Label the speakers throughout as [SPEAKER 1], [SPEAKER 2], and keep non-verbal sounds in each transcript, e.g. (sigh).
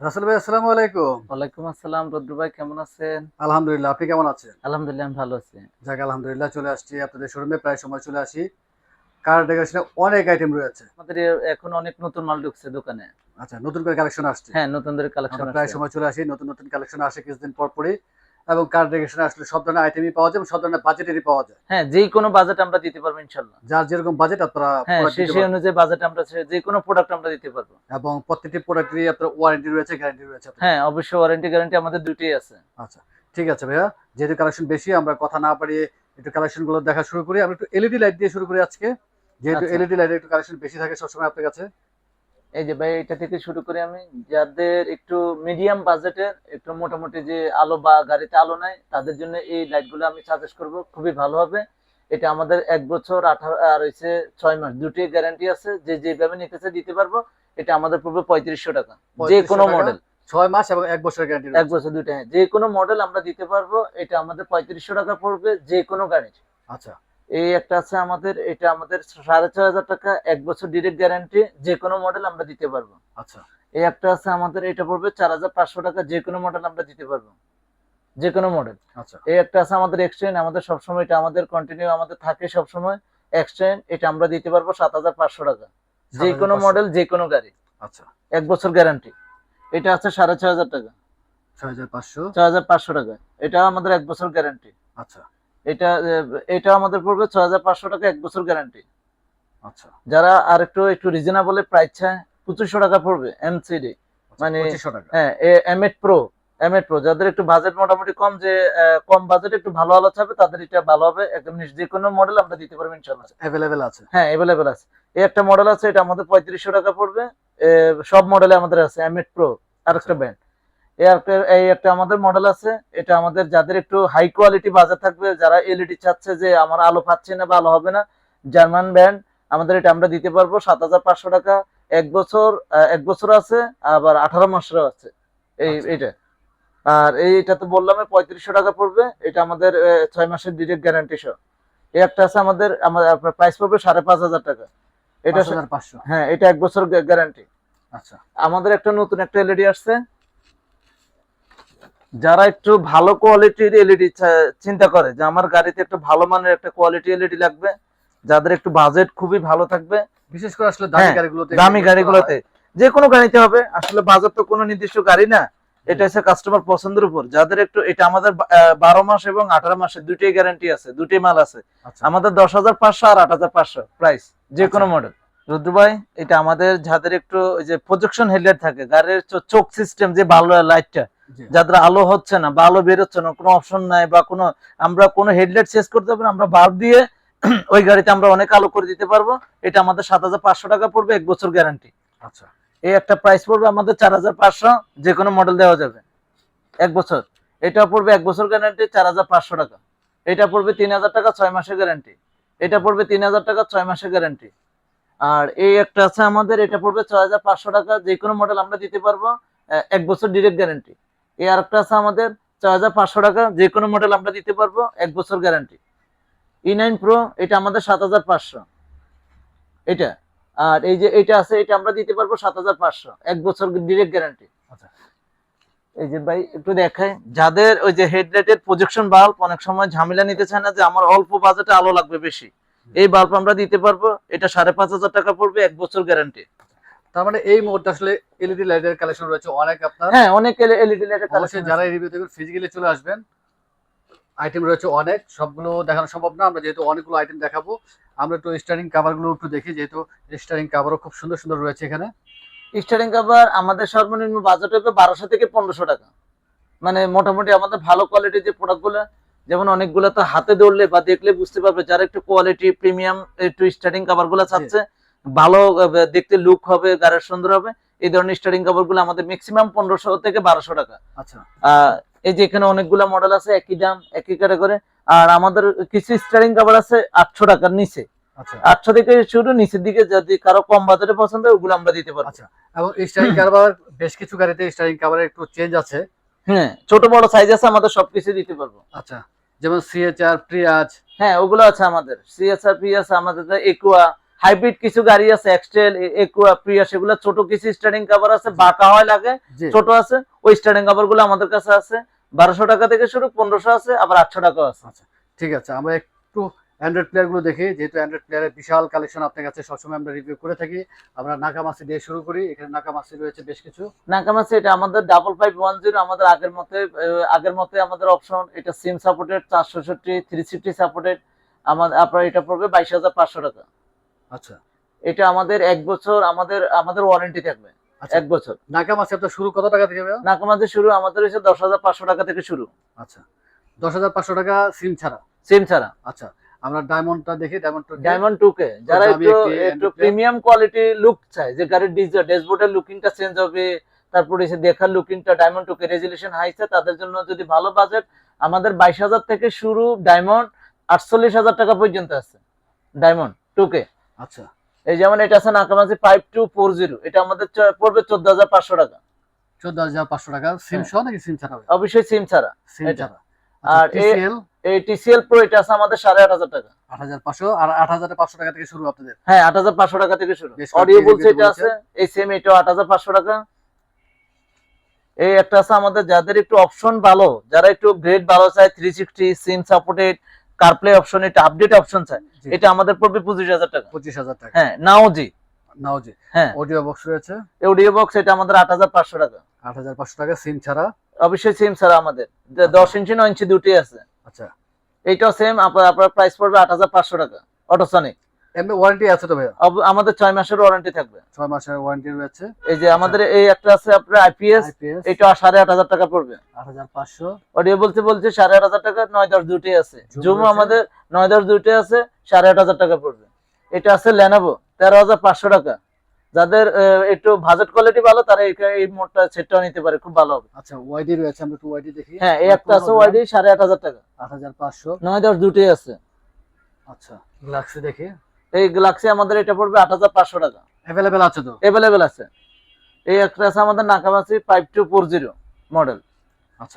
[SPEAKER 1] রাসেল ভাই আসসালামু আলাইকুম।
[SPEAKER 2] ওয়ালাইকুম আসসালাম রদ্র ভাই কেমন আছেন?
[SPEAKER 1] আলহামদুলিল্লাহ আপনি কেমন আছেন?
[SPEAKER 2] আলহামদুলিল্লাহ আমি ভালো আছি।
[SPEAKER 1] যাক আলহামদুলিল্লাহ চলে আসছি আপনাদের শোরুমে প্রায় সময় চলে আসি। কার ডেকোরেশনে অনেক আইটেম রয়েছে।
[SPEAKER 2] আমাদের এখন অনেক নতুন মাল ঢুকছে দোকানে।
[SPEAKER 1] আচ্ছা নতুন করে কালেকশন আসছে।
[SPEAKER 2] হ্যাঁ নতুনদের কালেকশন
[SPEAKER 1] প্রায় সময় চলে আসি নতুন নতুন কালেকশন আসে কিছুদিন পর পরই। এবং কার ডেকোরেশনে আসলে সব ধরনের আইটেমই পাওয়া যায় সব ধরনের বাজেটেরই পাওয়া যায়।
[SPEAKER 2] হ্যাঁ যে কোনো বাজেট আমরা দিতে পারব ইনশাল্লাহ।
[SPEAKER 1] যার যেরকম বাজেট আপনারা
[SPEAKER 2] হ্যাঁ সেই অনুযায়ী বাজেট আমরা যে কোনো প্রোডাক্ট আমরা দিতে পারব।
[SPEAKER 1] এবং প্রত্যেকটি প্রোডাক্টেরই আপনার ওয়ারেন্টি রয়েছে গ্যারান্টি রয়েছে
[SPEAKER 2] হ্যাঁ অবশ্যই ওয়ারেন্টি গ্যারান্টি আমাদের দুটোই আছে।
[SPEAKER 1] আচ্ছা ঠিক আছে ভাইয়া। যেহেতু কালেকশন বেশি আমরা কথা না পারিয়ে একটু কালেকশনগুলো দেখা শুরু করি। আমরা একটু এলইডি লাইট দিয়ে শুরু করি আজকে। যেহেতু
[SPEAKER 2] আচ্ছা।
[SPEAKER 1] এলইডি লাইটের একটু কালেকশন বেশি থাকে সবসময় আপনার কাছে।
[SPEAKER 2] এই যে ভাই এটা থেকে শুরু করি আমি যাদের একটু মিডিয়াম বাজেটের একটু মোটামুটি যে আলো বা গাড়িতে আলো নাই তাদের জন্য এই লাইটগুলো আমি সাজেস্ট করব। খুবই ভালো হবে। এটা আমাদের এক বছর আঠারো আর হচ্ছে ছয় মাস দুটি গ্যারান্টি আছে। যে যেভাবে নিতেছে দিতে পারব এটা আমাদের পড়বে পঁয়ত্রিশশো টাকা। যে কোনো মডেল
[SPEAKER 1] ছয় মাস এবং এক বছরের গ্যারান্টি
[SPEAKER 2] এক বছর দুইটা হ্যাঁ। যে কোনো মডেল আমরা দিতে পারব এটা আমাদের পঁয়ত্রিশশো টাকা পড়বে যে কোনো গাড়ির।
[SPEAKER 1] আচ্ছা।
[SPEAKER 2] এই একটা আছে আমাদের এটা আমাদের সাড়ে ছয় হাজার টাকা এক বছর ডিরেক্ট গ্যারান্টি যে কোনো মডেল আমরা দিতে পারব।
[SPEAKER 1] আচ্ছা।
[SPEAKER 2] এই একটা আছে আমাদের এটা পড়বে চার হাজার পাঁচশো টাকা যে কোনো মডেল আমরা দিতে পারব। যে কোনো মডেল
[SPEAKER 1] আচ্ছা।
[SPEAKER 2] এই একটা আছে আমাদের এক্সটেন্ড আমাদের সবসময় এটা আমাদের কন্টিনিউ আমাদের থাকে সবসময়। এক্সটেন্ড এটা আমরা দিতে পারব সাত হাজার পাঁচশো টাকা। যে কোনো মডেল যে কোনো গাড়ি।
[SPEAKER 1] আচ্ছা।
[SPEAKER 2] এক বছর গ্যারান্টি এটা আছে সাড়ে ছয় হাজার টাকা।
[SPEAKER 1] ছয় হাজার পাঁচশো।
[SPEAKER 2] ছয় হাজার পাঁচশো টাকা। এটা আমাদের এক বছর গ্যারান্টি
[SPEAKER 1] আচ্ছা।
[SPEAKER 2] এটা এটা আমাদের পড়বে ছয় হাজার পাঁচশো টাকা এক বছর গ্যারান্টি
[SPEAKER 1] আচ্ছা।
[SPEAKER 2] যারা আর একটু একটু রিজনেবল প্রাইস চায় পঁচিশশো টাকা পড়বে এমসিডি মানে- হ্যাঁ M eight pro M eight pro যাদের একটু বাজেট মোটামুটি কম যে কম বাজেট একটু ভালো আলো চাবে তাদের এটা ভালো হবে। একদম যে কোনো মডেল আমরা দিতে পারব ইনশাল্লাহ
[SPEAKER 1] অ্যাভেলেবেল আছে।
[SPEAKER 2] হ্যাঁ অ্যাভেলেবেল আছে। এই একটা মডেল আছে এটা আমাদের পঁয়ত্রিশশো টাকা পড়বে। সব মডেলে আমাদের আছে এম এইট প্রো আর একটা
[SPEAKER 1] আচ্ছা।
[SPEAKER 2] ব্যান্ড এই একটা আমাদের মডেল আছে। এটা আমাদের যাদের একটু হাই কোয়ালিটি বাজার থাকবে যারা এলইডি চাচ্ছে যে আমার আলো পাচ্ছে না বা আলো হবে না জার্মান ব্যান্ড আমাদের এটা আমরা দিতে পারব সাত হাজার পাঁচশো টাকা। এক বছর এক বছর আছে আবার আঠারো মাসেরও আছে। এই
[SPEAKER 1] আচ্ছা।
[SPEAKER 2] এটা আর এইটা তো বললাম পঁয়ত্রিশশো টাকা পড়বে। এটা আমাদের ছয় মাসের ডিরেক্ট গ্যারান্টি সহ। এই একটা আছে আমাদের আমাদের আপনার প্রাইস পড়বে সাড়ে পাঁচ হাজার টাকা। এটা
[SPEAKER 1] পাঁচশো।
[SPEAKER 2] হ্যাঁ এটা এক বছর গ্যারান্টি
[SPEAKER 1] আচ্ছা।
[SPEAKER 2] আমাদের একটা নতুন একটা এলইডি আসছে। যারা একটু ভালো কোয়ালিটির এলইডি চিন্তা করে যে আমার গাড়িতে একটু ভালো মানের একটা কোয়ালিটি এলইডি লাগবে যাদের একটু বাজেট খুবই ভালো থাকবে
[SPEAKER 1] বিশেষ করে আসলে দামি
[SPEAKER 2] হ্যাঁ,
[SPEAKER 1] গাড়িগুলোতে
[SPEAKER 2] দামি গাড়িগুলোতে। যে কোনো গাড়িতে হবে আসলে বাজার তো কোনো নির্দিষ্ট গাড়ি না এটা হচ্ছে কাস্টমার পছন্দের উপর। যাদের একটু এটা আমাদের বারো মাস এবং আঠারো মাসের দুইটাই গ্যারান্টি আছে দুইটাই মাল আছে।
[SPEAKER 1] আচ্ছা।
[SPEAKER 2] আমাদের দশ হাজার পাঁচশো আর আট হাজার পাঁচশো প্রাইস যে কোনো
[SPEAKER 1] আচ্ছা।
[SPEAKER 2] মডেল রুদ্র ভাই এটা আমাদের যাদের একটু ওই যে প্রজেকশন হেডলাইট থাকে গাড়ির চোখ সিস্টেম যে ভালো লাইটটা। যাদের আলো হচ্ছে না বা আলো বেরোচ্ছে না কোনো অপশন নাই বা কোনো আমরা কোনো হেডলাইট চেঞ্জ করতে না আমরা বাল্ব দিয়ে (clears throat) ওই গাড়িতে আমরা অনেক আলো করে দিতে পারব। এটা আমাদের সাত হাজার পাঁচশো টাকা পড়বে এক বছর গ্যারান্টি
[SPEAKER 1] আচ্ছা।
[SPEAKER 2] এই একটা প্রাইস পড়বে আমাদের চার হাজার পাঁচশো যে কোনো মডেল দেওয়া যাবে। এক বছর। এটা পড়বে এক বছর গ্যারান্টি চার হাজার পাঁচশো টাকা। এটা পড়বে তিন হাজার টাকা ছয় মাসের গ্যারান্টি এটা পড়বে তিন হাজার টাকা ছয় মাসের গ্যারান্টি আর এই একটা আছে আমাদের এটা পড়বে ছয় হাজার পাঁচশো টাকা যে কোনো মডেল আমরা দিতে পারব এক বছর ডিরেক্ট গ্যারান্টি এই আর একটা আছে আমাদের হাজার পাঁচশো টাকা যে কোনো মডেল আমরা দিতে পারব এক বছর গ্যারান্টি ই নাইন প্রো এটা আমাদের সাত হাজার পাঁচশো। এটা আর এই যে এটা আছে এটা আমরা দিতে পারব সাত হাজার পাঁচশো এক বছর ডিরেক্ট গ্যারান্টি
[SPEAKER 1] আচ্ছা।
[SPEAKER 2] এই যে ভাই একটু দেখাই যাদের ওই যে হেডলাইটের প্রজেকশন বাল্ব অনেক সময় ঝামেলা নিতে চায় না যে আমার অল্প বাজেটে আলো লাগবে বেশি। এই বাল্ব আমরা দিতে পারব এটা সাড়ে পাঁচ হাজার টাকা পড়বে এক বছর গ্যারান্টি
[SPEAKER 1] তার মানে এই মুহূর্তে আসলে এলইডি লাইটের কালেকশন রয়েছে অনেক আপনার।
[SPEAKER 2] হ্যাঁ অনেক এলইডি লাইটের
[SPEAKER 1] অবশ্যই যারা এই রিভিউ দেখবেন ফিজিক্যালি চলে আসবেন। আইটেম রয়েছে অনেক সবগুলো দেখানো সম্ভব না আমরা যেহেতু অনেকগুলো আইটেম দেখাবো আমরা একটু স্টারিং কাভারগুলো একটু দেখি যেহেতু স্টারিং কাভারও খুব সুন্দর সুন্দর রয়েছে এখানে।
[SPEAKER 2] স্টারিং কভার আমাদের সর্বনিম্ন বাজেট হবে বারোশো থেকে পনেরোশো টাকা। মানে মোটামুটি আমাদের ভালো কোয়ালিটির যে প্রোডাক্টগুলো যেমন অনেকগুলো তো হাতে ধরলে বা দেখলে বুঝতে পারবে যারা একটু কোয়ালিটি প্রিমিয়াম একটু স্টারিং কভারগুলো চাচ্ছে ভালো দেখতে লুক হবে গাড়ির সুন্দর হবে এই ধরনের স্টারিং কভারগুলো আমাদের ম্যাক্সিমাম পনেরোশো থেকে বারোশো টাকা।
[SPEAKER 1] আচ্ছা।
[SPEAKER 2] এই যে এখানে অনেকগুলো মডেল আছে একই দাম একই করে আর আমাদের কিছু স্টারিং কভার আছে আটশো টাকার নিচে।
[SPEAKER 1] আচ্ছা।
[SPEAKER 2] আটশো থেকে শুরু নিচের দিকে যদি কারও কম বাজারে পছন্দ হয় ওগুলো আমরা দিতে পারব।
[SPEAKER 1] আচ্ছা এবং স্টারিং কাভার বেশ কিছু গাড়িতে স্টারিং কাভারের একটু চেঞ্জ আছে।
[SPEAKER 2] হ্যাঁ ছোট বড় সাইজ আছে আমাদের সবকিছু দিতে পারব।
[SPEAKER 1] আচ্ছা যেমন সিএচআর প্রিয়াজ
[SPEAKER 2] হ্যাঁ ওগুলো আছে আমাদের। সিএসআর পি আছে আমাদের একুয়া হাইব্রিড কিছু গাড়ি আছে এক্সটেল একুয়া প্রিয়া সেগুলো ছোট কিছু স্টার্টিং কভার আছে বাঁকা হয় লাগে ছোট আছে ওই স্টার্টিং কভারগুলো আমাদের কাছে আছে। বারোশো টাকা থেকে শুরু পনেরোশো আছে আবার আটশো টাকা আছে।
[SPEAKER 1] ঠিক আছে আমরা একটু অ্যান্ড্রয়েড প্লেয়ারগুলো দেখি যেহেতু অ্যান্ড্রয়েড প্লেয়ারের বিশাল কালেকশন আপনার কাছে সবসময় আমরা রিভিউ করে থাকি। আমরা নাকামাসি দিয়ে শুরু করি এখানে নাকামাসি রয়েছে বেশ কিছু।
[SPEAKER 2] নাকামাসি এটা আমাদের ডাবল ফাইভ ওয়ান জিরো আমাদের আগের মতে আগের মতে আমাদের অপশন এটা সিম সাপোর্টেড চারশোষট্টি থ্রি সিফটি সাপোর্টেড আমাদের আপনার এটা পড়বে বাইশ হাজার পাঁচশো টাকা।
[SPEAKER 1] আচ্ছা।
[SPEAKER 2] এটা আমাদের এক বছর আমাদের আমাদের ওয়ারেন্টি থাকবে।
[SPEAKER 1] আচ্ছা।
[SPEAKER 2] এক বছর।
[SPEAKER 1] নাকামাসি আপনার শুরু কত টাকা থেকে ভাইয়া?
[SPEAKER 2] নাকামাসি শুরু আমাদের হচ্ছে দশ হাজার পাঁচশো টাকা থেকে শুরু।
[SPEAKER 1] আচ্ছা। দশ হাজার পাঁচশো টাকা সিম ছাড়া?
[SPEAKER 2] সিম ছাড়া।
[SPEAKER 1] আচ্ছা। আমরা ডায়মন্ডটা দেখি ডায়মন্ড
[SPEAKER 2] ডায়মন্ড টু কে যারা একটু
[SPEAKER 1] একটু
[SPEAKER 2] প্রিমিয়াম কোয়ালিটি লুক চায় যে গাড়ির ড্যাশবোর্ডের লুকিংটা চেঞ্জ হবে তারপরে এসে দেখার লুকিংটা ডায়মন্ড টু কে রেজুলেশন হাইছে তাদের জন্য যদি ভালো বাজেট আমাদের বাইশ হাজার থেকে শুরু ডায়মন্ড আটচল্লিশ হাজার টাকা পর্যন্ত আছে। ডায়মন্ড টু কে
[SPEAKER 1] আচ্ছা।
[SPEAKER 2] এই যেমন এটা আছে Nakamichi five two four zero এটা আমাদের পড়বে চোদ্দ হাজার পাঁচশো টাকা।
[SPEAKER 1] চোদ্দ হাজার পাঁচশো টাকা। সিম
[SPEAKER 2] হ্যাঁ।
[SPEAKER 1] সহ নাকি সিম ছাড়া
[SPEAKER 2] অবশ্যই সিম ছাড়া।
[SPEAKER 1] সিম ছাড়া।
[SPEAKER 2] আর
[SPEAKER 1] আর
[SPEAKER 2] এই টিসিএল প্রো এটা আছে আমাদের সাড়ে আট হাজার টাকা।
[SPEAKER 1] আট হাজার পাঁচশো। আর আট হাজার পাঁচশো টাকা থেকে শুরু আপনাদের?
[SPEAKER 2] হ্যাঁ আট হাজার পাঁচশো টাকা থেকে শুরু। অডিও বলছে এটা আছে এই সেম এটাও আট হাজার পাঁচশো টাকা। এই একটা আছে আমাদের যাদের একটু অপশন ভালো যারা একটু গ্রেড ভালো চায় three sixty SIM supported CarPlay option এটা আপডেট অপশন চায় এটা আমাদের পড়বে পঁচিশ হাজার টাকা।
[SPEAKER 1] পঁচিশ হাজার টাকা।
[SPEAKER 2] হ্যাঁ নাও জি
[SPEAKER 1] নাও জি
[SPEAKER 2] হ্যাঁ।
[SPEAKER 1] অডিও বক্স রয়েছে।
[SPEAKER 2] অডিও বক্স এটা আমাদের আট হাজার পাঁচশো টাকা।
[SPEAKER 1] আট হাজার পাঁচশো টাকা সিম ছাড়া।
[SPEAKER 2] অবশ্যই সিম ছাড়া আমাদের। যে দশ ইঞ্চি নয় ইঞ্চি দুটি আছে।
[SPEAKER 1] আচ্ছা।
[SPEAKER 2] এইটাও সেম আপনার আপনার প্রাইস পড়বে আট হাজার পাঁচশো টাকা। অটোসনিক
[SPEAKER 1] এমনি ওয়ারেন্টি আছে তো
[SPEAKER 2] আমাদের ছয় মাসের ওয়ারেন্টি থাকবে।
[SPEAKER 1] ছয় মাসের ওয়ারেন্টি রয়েছে।
[SPEAKER 2] এই যে আমাদের এই একটা আছে আপনার আইপিএস এটা সাড়ে আট হাজার টাকা পড়বে।
[SPEAKER 1] আট হাজার পাঁচশো।
[SPEAKER 2] অডিও বলতে আট হাজার টাকা নয় দশ দুটি আছে। জুম আমাদের নয় দশ দুটি আছে সাড়ে আট হাজার টাকা পড়বে। এটা আছে হাজার পাঁচশো টাকা। যাদের একটু বাজেট কোয়ালিটি ভালো তারা এই- মোটটা সেটটাও নিতে পারে খুব ভালো হবে।
[SPEAKER 1] আচ্ছা ওয়াইডি রয়েছে আমরা একটু ওয়াইডি দেখি।
[SPEAKER 2] হ্যাঁ এই একটা আছে ওয়াইডি সাড়ে আট হাজার টাকা।
[SPEAKER 1] আট হাজার পাঁচশো।
[SPEAKER 2] নয় দশ দুটি আছে।
[SPEAKER 1] আচ্ছা গ্লাক্সি দেখি।
[SPEAKER 2] এই গ্লাক্সি আমাদের এটা পড়বে আট হাজার পাঁচশো টাকা।
[SPEAKER 1] অ্যাভেলেবেল আছে তো?
[SPEAKER 2] অ্যাভেলেবেল আছে। এই একটা আছে আমাদের Nakamichi five two four zero model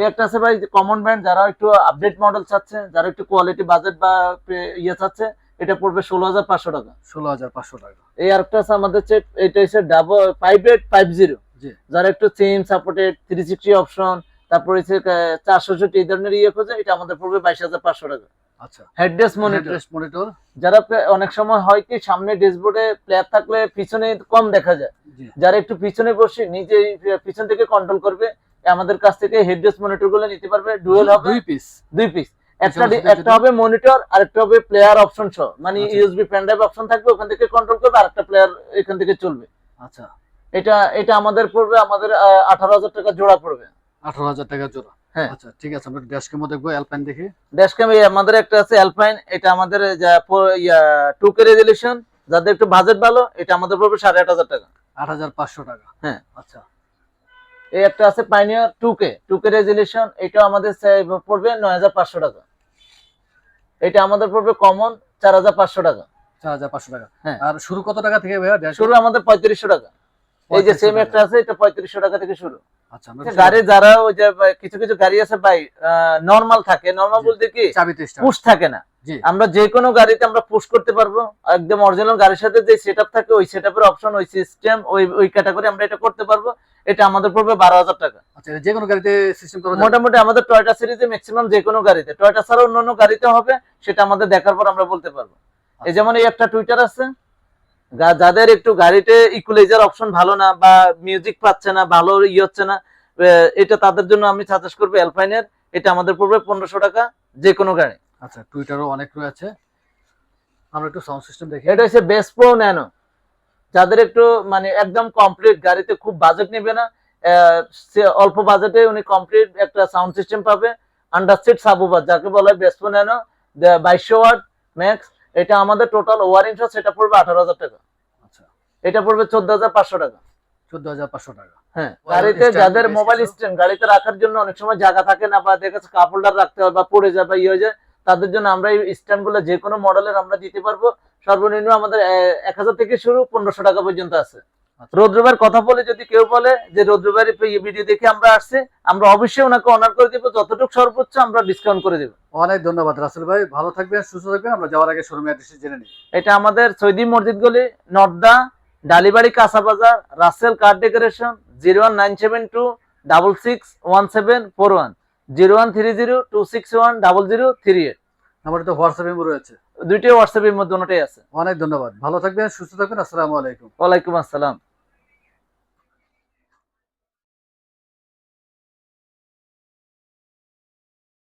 [SPEAKER 2] এই একটা আছে ভাই কমন ব্র্যান্ড যারা একটু আপডেট মডেল চাচ্ছে যারা একটু কোয়ালিটি বাজেট বা ইয়ে চাচ্ছে এটা পড়বে ষোলো হাজার পাঁচশো টাকা।
[SPEAKER 1] ষোলো হাজার পাঁচশো টাকা।
[SPEAKER 2] এই আরেকটা আছে আমাদের এটা হচ্ছে double five eight five zero যারা একটু SIM supported three sixty option তারপর হচ্ছে চারশো এই ধরনের ইয়ে খোঁজে এটা আমাদের পড়বে বাইশ হাজার পাঁচশো টাকা।
[SPEAKER 1] আচ্ছা।
[SPEAKER 2] মনিটর
[SPEAKER 1] মনিটর
[SPEAKER 2] যারা অনেক সময় হয় কি সামনে ড্যাশবোর্ডে প্লেয়ার থাকলে পিছনে কম দেখা যায়। যারা একটু পিছনে বসে নিজে পিছন থেকে কন্ট্রোল করবে আমাদের কাছ থেকে হেডডেস মনিটরগুলো নিতে পারবে ডুয়েল হবে
[SPEAKER 1] দুই পিস
[SPEAKER 2] দুই পিস একটা
[SPEAKER 1] পিছনে
[SPEAKER 2] ডি-
[SPEAKER 1] শুধু
[SPEAKER 2] একটা হবে মনিটর আর একটা হবে প্লেয়ার অপশন সহ। মানে
[SPEAKER 1] আচ্ছা।
[SPEAKER 2] ইউএসবি পেন ড্রাইভ অপশন থাকবে ওখান থেকে কন্ট্রোল করবে আর একটা প্লেয়ার এখান থেকে চলবে।
[SPEAKER 1] আচ্ছা।
[SPEAKER 2] এটা এটা আমাদের পড়বে আমাদের আঠারো হাজার টাকা জোড়া পড়বে।
[SPEAKER 1] আঠারো হাজার টাকা জোড়া।
[SPEAKER 2] হ্যাঁ।
[SPEAKER 1] আচ্ছা ঠিক আছে আমরা ড্যাশ কেমো দেখব অ্যালপাইন দেখি।
[SPEAKER 2] ড্যাশ ক্যাম আমাদের একটা আছে অ্যালপাইন এটা আমাদের টু কে রেজলিউশন যাদের একটু বাজেট ভালো এটা আমাদের পড়বে সাড়ে আট হাজার টাকা।
[SPEAKER 1] আট হাজার পাঁচশো টাকা।
[SPEAKER 2] হ্যাঁ।
[SPEAKER 1] আচ্ছা।
[SPEAKER 2] এই একটা আছে Pioneer two K two K resolution এটা আমাদের পড়বে নয় হাজার পাঁচশো টাকা। এটা আমাদের পড়বে কমন চার হাজার পাঁচশো টাকা।
[SPEAKER 1] চার হাজার পাঁচশো টাকা।
[SPEAKER 2] হ্যাঁ।
[SPEAKER 1] আর শুরু কত টাকা থেকে
[SPEAKER 2] শুরু আমাদের পঁয়ত্রিশশো টাকা। এই যে সেম একটা আছে এটা পঁয়ত্রিশশো টাকা থেকে শুরু। গাড়ি যারা ওই যে কিছু কিছু গাড়ি আছে ভাই নর্মাল থাকে। নর্মাল বলতে কি পুশ থাকে না। আমরা যে কোনো গাড়িতে আমরা পুশ করতে পারব। একদম অরিজিনাল গাড়ির সাথে যে সেটআপ থাকে ওই সেটআপের অপশন ওই সিস্টেম ওই ওই ক্যাটাগরি আমরা এটা করতে পারব। এটা আমাদের পড়বে বারো হাজার টাকা।
[SPEAKER 1] আচ্ছা যে কোনো গাড়িতে সিস্টেম করা
[SPEAKER 2] মোটামুটি আমাদের টয়টা সিরিজে ম্যাক্সিমাম যে কোনো গাড়িতে। টয়টা ছাড়া অন্য অন্য গাড়িতে হবে সেটা আমাদের দেখার পর আমরা বলতে পারব। এই যেমন এই একটা টুইটার আছে যাদের একটু গাড়িতে ইকুলাইজার অপশন ভালো না বা মিউজিক পাচ্ছে না ভালো ই হচ্ছে না এটা তাদের জন্য আমি সাজেস্ট করব অ্যালপাইনের এটা আমাদের পড়বে পনেরোশো টাকা যে কোনো গাড়ি।
[SPEAKER 1] আচ্ছা টুইটারও অনেক রয়েছে। আমরা একটু সাউন্ড সিস্টেম দেখি।
[SPEAKER 2] এটা হচ্ছে বেস প্রো ন্যানো যাদের একটু মানে একদম কমপ্লিট গাড়িতে খুব বাজেট নেবে না সে অল্প বাজেটে উনি কমপ্লিট একটা সাউন্ড সিস্টেম পাবে। আন্ডারস্টেড সাবুবার যাকে বলা হয় বেস প্রো ন্যানো বাইশশো ওয়াট ম্যাক্স এটা আমাদের টোটাল ওয়ার সহ সেটা পড়বে আঠারো হাজার টাকা।
[SPEAKER 1] আচ্ছা।
[SPEAKER 2] এটা পড়বে চোদ্দ হাজার পাঁচশো টাকা।
[SPEAKER 1] চোদ্দ হাজার পাঁচশো টাকা।
[SPEAKER 2] হ্যাঁ গাড়িতে যাদের মোবাইল স্ট্যান্ড গাড়িতে রাখার জন্য অনেক সময় জায়গা থাকে না বা দেখেছে কাপ হোল্ডার রাখতে হয় বা পড়ে যায় বা ইয়ে হয়ে যায় তাদের জন্য আমরা এই স্ট্যান্ডগুলো যে কোনো মডেলের আমরা দিতে পারব। সর্বনিম্ন আমাদের এক হাজার থেকে শুরু পনেরোশো টাকা পর্যন্ত আছে। রৌদ্রবার কথা বলে যদি কেউ বলে যে রৌদ্রবার ভিডিও দেখে আমরা আসছি আমরা অবশ্যই ওনাকে অনার করে দিব। যতটুকু সর্বোচ্চ আমরা ডিসকাউন্ট করে দেবো।
[SPEAKER 1] অনেক ধন্যবাদ রাসেল ভাই। ভালো থাকবেন সুস্থ থাকবেন। আমরা যাওয়ার আগে শোরুমে অ্যাড্রেসটি জেনে নিই।
[SPEAKER 2] এটা আমাদের সৈদি মসজিদ গলি নর্দা ডালিবাড়ি কাঁচা বাজার Russell car decoration zero one nine seven two double six one seven four one zero one three zero two six one double zero three eight
[SPEAKER 1] আমার তো হোয়াটসঅ্যাপ ইমো রয়েছে।
[SPEAKER 2] দুইটাই হোয়াটসঅ্যাপের মধ্যে ওটাই আছে।
[SPEAKER 1] অনেক ধন্যবাদ। ভালো থাকবেন সুস্থ থাকবেন আসসালামু আলাইকুম।
[SPEAKER 2] ওয়ালাইকুম আসসালাম।